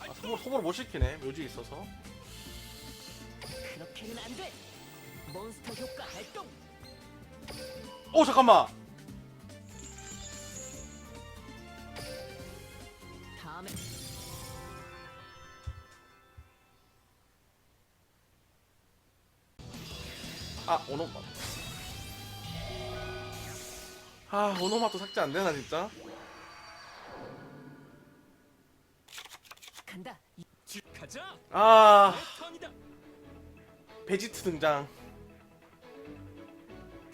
아. 소모, 소모를 못 시키네 묘지 있어서 그렇게는 안 돼. 몬스터 효과 발동. 오 잠깐만 다음에 아 오노마 아 오노마토 삭제 안 되나 진짜 간다. 가자. 아내 턴이다. 베지트 등장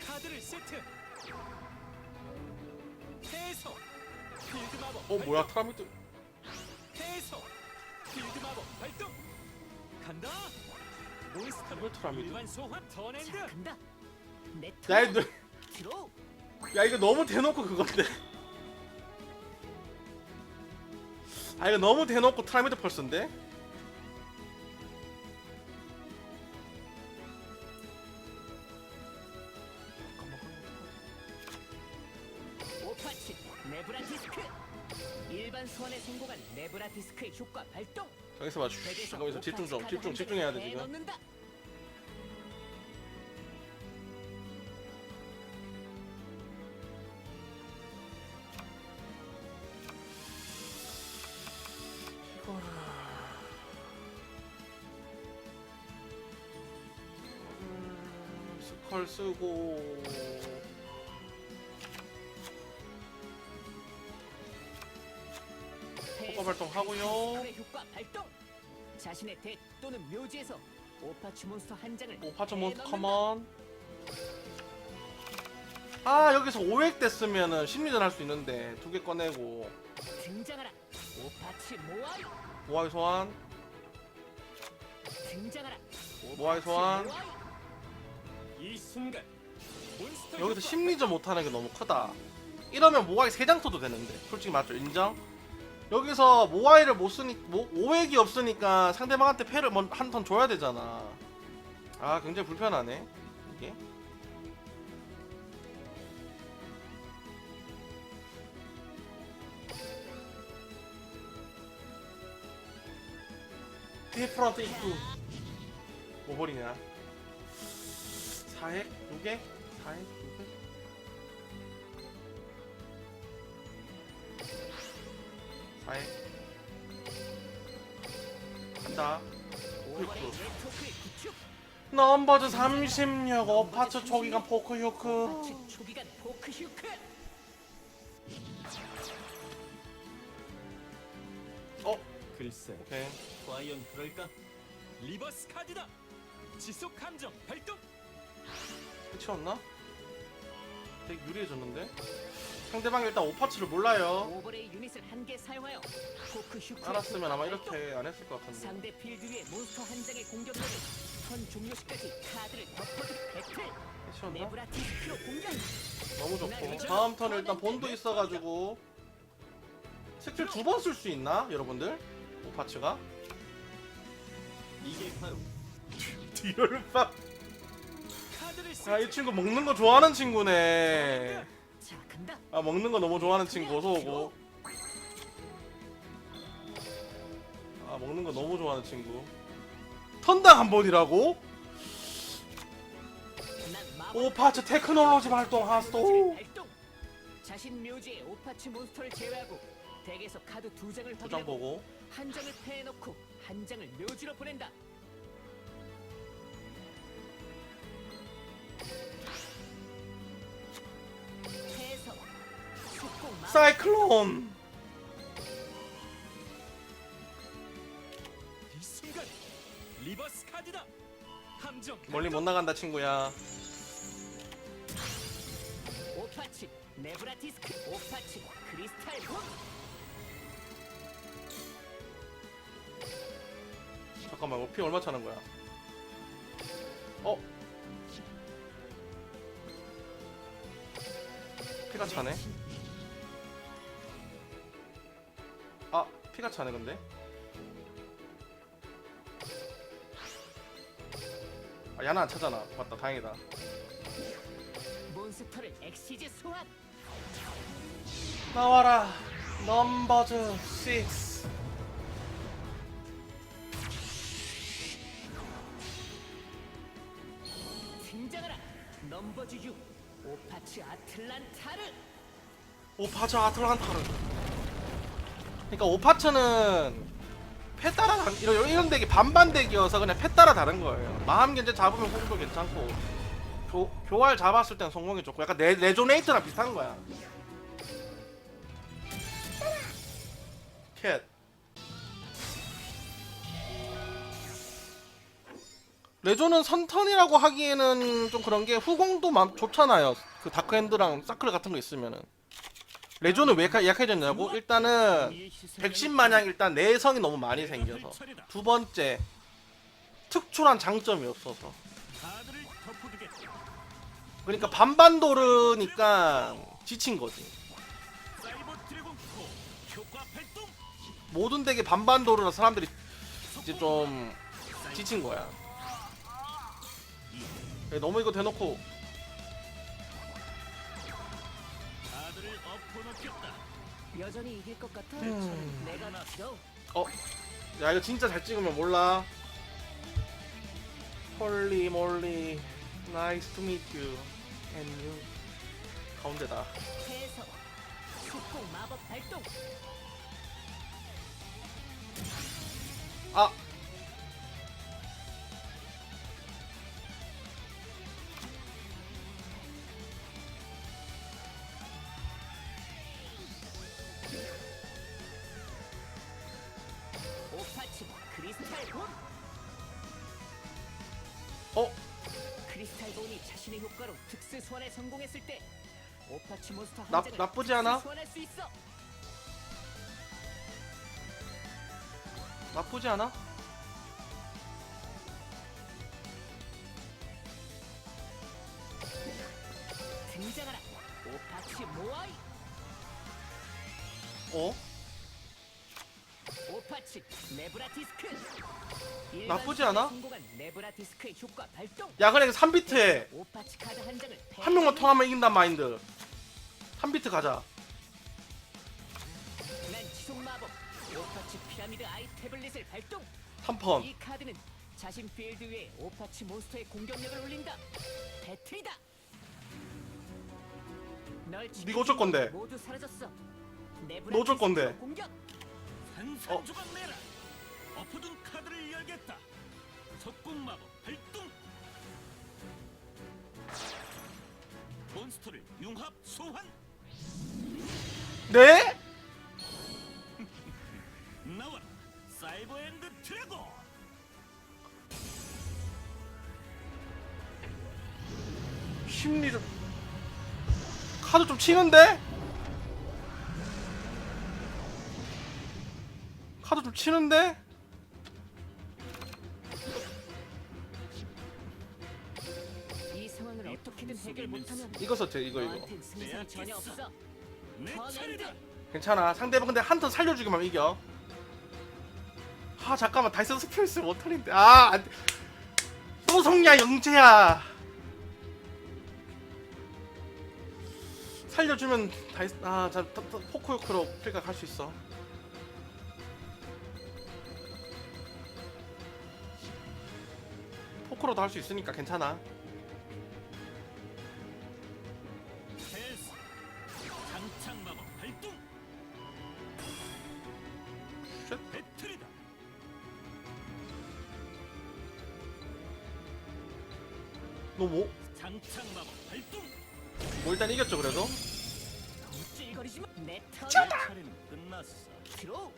카드를 세트. 해서 필드 마법. 어 뭐야. 트라미드 해서 필드 마법 발동. 간다. 몬스터 이걸 트라미드? 일반 소환 턴엔드. 자, 간다. 내야 턴. 이거 들어. 야 이거 너무 대놓고 그건데 아 이거 너무 대놓고 트라미드 펄스인데 오파치 네브라 디스크. 일반 소환에 성공한 네브라 디스크의 효과 발동. 저기서 봐 덱에서 거기서 집중 좀 집중 집중해야 돼한 지금 넣는다. 음, 스컬 쓰고 효과 발동하고요. 효과 발동. 자신의 덱 또는 묘지에서 오파치 몬스터 한 장을 오 파츠 몬스터. 커먼 아 여기서 5획 됐으면은 심리전 할 수 있는데 두 개 꺼내고 등장하라. 오파치 모아이. 모아이 소환 등장하라. 모아이 소환 모아이. 이 순간 여기서 심리전 못하는 게 너무 크다. 이러면 모아이 3장 써도 되는데. 솔직히 맞죠 인정? 여기서 모아이를 못 쓰니 모, 5획이 없으니까 상대방한테 패를 한 턴 줘야 되잖아. 아 굉장히 불편하네. 이게. 디프런트 입구 뭐 버리냐 4핵? 6개? 4핵? 6개? 사핵 간다 구축. 넘버즈 36 어파츠 초기간 포크 휴크 오파치 초기간 포크 휴크. 어? 글쎄 오케이 과연 그럴까? 리버스 카드다. 지속 감정 발동. 해치웠나? 되게 유리해졌는데? 상대방이 일단 오파츠를 몰라요 오버레이 유닛을 한 개 사용하여 포크 휴크. 알았으면 아마 이렇게 안 했을 것 같은데 상대 필드 위에 몬스터 한 장의 공격력을 턴 종료시까지 카드를 덮어줄 배틀. 해치웠나? 네브라 디스크로 공격. 너무 좋고 다음 턴에 일단 본도 있어가지고 스킬 두 번 쓸 수 있나? 여러분들? 오파츠가? 이게 바로 디얼밥 세트. 아이 친구 먹는 거 좋아하는 친구네. 아 먹는 거 너무 좋아하는 친구 어서 오고 아 먹는 거 너무 좋아하는 친구 턴당 한 번이라고? 오파츠 테크놀로지 발동 하스도 발동. 자신 묘지에 오파치 몬스터를 제외하고 덱에서 카드 두 장을 두장 확인하고 보고 한 장을 패해놓고 한 장을 묘지로 보낸다. 사이클론. 이 순간 리버스 카드다. 함정 멀리 못 나간다 친구야. 오파치 네브라 디스크 오파치 크리스탈 본 잠깐만 이거 피 얼마 차는 거야? 어? 피가 차네 피가 차네 근데 아 야나 안 차잖아 맞다 다행이다 몬스터를 엑시즈 소환. 나와라 넘버즈 6 등장하라. 넘버즈 6 오파츠 아틀란타르. 오파자 아틀란타르 그러니까 오파츠는 패 따라 다, 이런, 이런 덱이 반반 덱이어서 그냥 패 따라 다른 거예요 마음 견제 잡으면 호흡도 괜찮고 교, 교활 잡았을 땐 성공이 좋고 약간 레, 레조네이트랑 비슷한 거야 캣 레조는 선턴이라고 하기에는 좀 그런 게 후공도 맘 좋잖아요. 그 다크핸드랑 사클 같은 거 있으면은. 레조는 왜 약하- 약해졌냐고? 일단은 백신 마냥 일단 내성이 너무 많이 생겨서. 두 번째 특출한 장점이 없어서. 그러니까 반반 도르니까 지친 거지. 모든 덱에 반반 도르라 사람들이 이제 좀 지친 거야. 야, 너무 이거 대놓고 여전히 이길 것 같아. 음. 내가 들어 어? 야 이거 진짜 잘 찍으면 몰라. 홀리 몰리 나이스 투 미트 유 and you. 가운데다. 해서 수폭 마법 발동. 아 효과로 특수 소환에 성공했을 때 오파츠 몬스터 한 나- 나쁘지 특수 않아? 소환할 수 있어 나쁘지 않아? 등장하라 오파츠 모아이 어? 오파츠 네브라 디스크 나쁘지 않아? 성공한 네브라 디스크의 효과 발동 야 그래 3비트에 오파츠 카드 한 장을 한 명만 통하면 이긴단 마인드 3비트 가자 난 지속 마법 오파츠 피라미드 아이 태블릿을 발동 3펀 이 카드는 자신 필드 위에 오파치 몬스터의 공격력을 올린다. 배틀이다. 널 네가 어쩔 건데? 모두 사라졌어. 너 어쩔 건데? 공격. 산산조각 내라. 엎어둔 카드를 열겠다. 석궁 마법 발동. 몬스터를 융합 소환. 네? 나와라. 사이버 엔드 드래곤. 심리 좀 카드 좀 치는데? 치는데? 이 상황을 어떻게든 해결 못하면 이거 썼지 이거 이거. 너한텐 승산이 전혀 없어. 내 차례다. 괜찮아. 상대방 근데 한 턴 살려주기만 하면 이겨. 아 잠깐만. 다이슨 스페이스 워터인데? 아 안돼. 소송야 영재야. 살려주면 다이스 아자 포크요크로 필가 갈수 있어 포크로도 할 수 있으니까 괜찮아 패스. 장창 마법 발동. 쉣. 배틀이다. 너 뭐? 장창 마법 발동. 뭐 일단 이겼죠 그래도 찔거리지 마. 내 턴. 내 차례는 끝났어. 들어.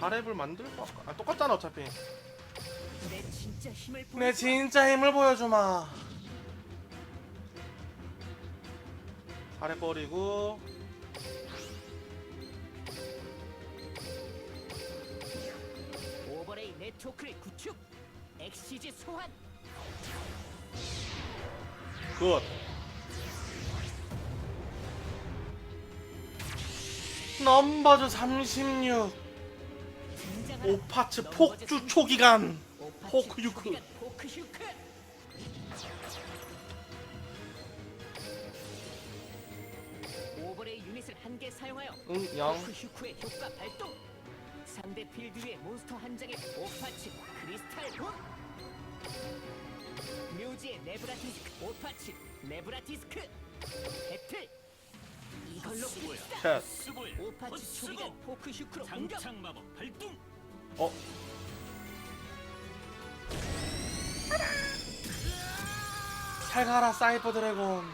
4렙을 만들고 할까? 아 똑같잖아 어차피 내 진짜 힘을 보여. 내 진짜 힘을 보여주마 4렙 버리고 오버레이 네트워크를 구축. 엑시즈 소환. 굿 넘버즈 36 등장하라. 오파츠 폭주 36. 초기간 오파츠 포크 유크. 초기간 포크 슈크. 한개 사용하여 응, 영. 그 휴크의 효과 발동. 상대 필드 위에 몬스터 한 장의 오파치 크리스탈 본. 묘지의 네브라 디스크 오파치 네브라 디스크 배틀. 이걸로. 끝이다. 캣. 헛수고. 초기간 포크 휴크로 공격. 장창 마법 발동. 어? 잘 가라 사이버 드래곤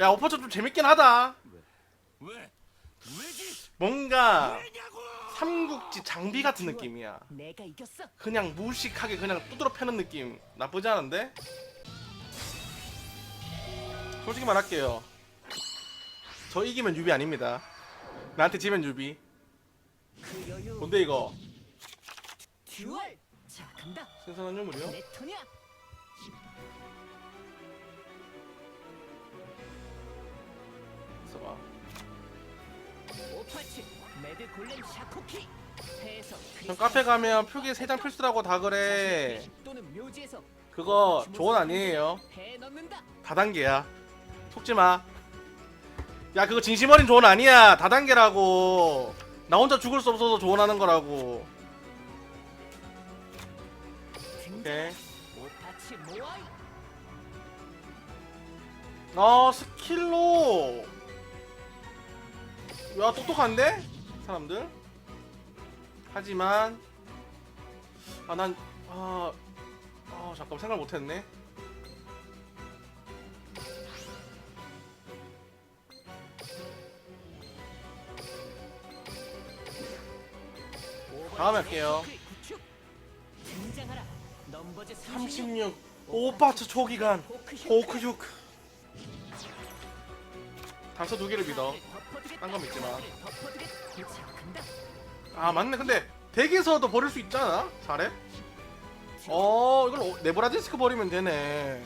야 오퍼전 좀 재밌긴 하다 왜? 왜지? 뭔가 왜냐고? 삼국지 장비 같은 느낌이야 내가 이겼어. 그냥 무식하게 그냥 두드러 패는 느낌 나쁘지 않은데? 솔직히 말할게요 저 이기면 유비 아닙니다 나한테 지면 유비 그 여유. 뭔데 이거 듀얼. 자 간다. 신선한 유물이요? 내 턴이야. 있어봐 오파치 매드 골렘 샤코키. 패에서 형 카페 가면 표기 3장 필수라고 다 그래 또는 묘지에서 그거 조언 아니에요 배 넣는다. 다단계야 속지 마 야 그거 진심 어린 조언 아니야 다단계라고 나 혼자 죽을 수 없어서 조언하는 거라고. 오케이. 아 스킬로 야 똑똑한데 사람들 하지만 아난아 아, 잠깐 생각 못했네 다음에 할게요. 구축. 등장하라. 넘버즈 36 오빠츠 초기간 포크 휴크 단서 두 개를 믿어 딴 건 믿지 마. 간다. 아 맞네 근데 덱에서도 버릴 수 있잖아 잘해 어 이걸 오- 네브라 디스크 버리면 되네.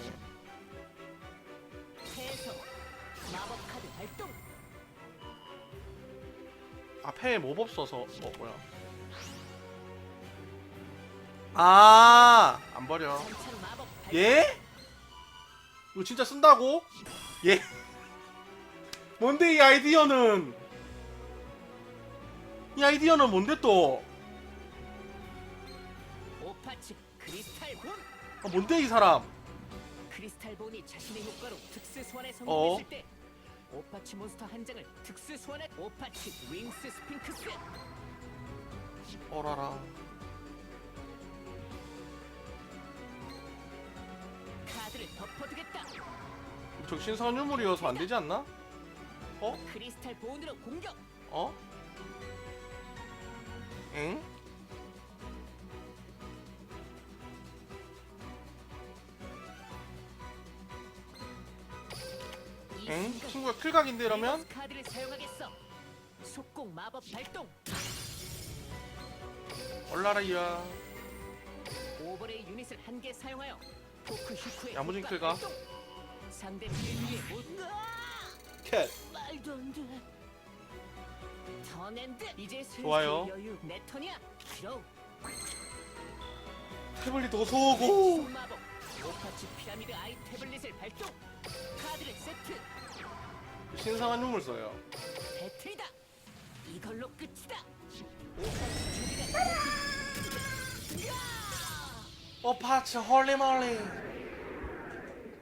앞에 몹 없어서 어 뭐야 아 안 버려 전창 마법 발동. 예? 이거 진짜 쓴다고? 예? 뭔데 이 아이디어는 이 아이디어는 뭔데 또 오파치 크리스탈 본. 아, 뭔데 이 사람 크리스탈 본이 자신의 효과로 특수 소환에 어? 성공했을 때 오파치 몬스터 한 장을 특수 소환해 오파치 윙스 스핑크스 어라라 덮어두겠다. 저기 신선 유물이어서 안 되지 않나? 어? 크리스탈 본으로 공격. 어? 이 엥? 순간 친구가 클각인데 이러면? 카드를 사용하겠어. 속공 마법 발동. 얼라라이야 오버레이 유닛을 한 개 사용하여 상대. 으아! 캣 말도 안 돼. 턴앤드 이제 슬슬 좋아요. 여유 내 턴이야. 드로우. 태블릿 어서 오고 마법. 오파치 피라미드 아이 태블릿을 발동. 카드를 세트. 신성한 유물 써요 배틀이다. 이걸로 끝이다. 오파치 준비가 어 파츠 홀리 몰리.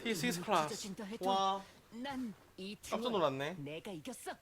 This is class. 찢어진다 해도 와. 난 이 깜짝 놀랐네. 내가 이겼어.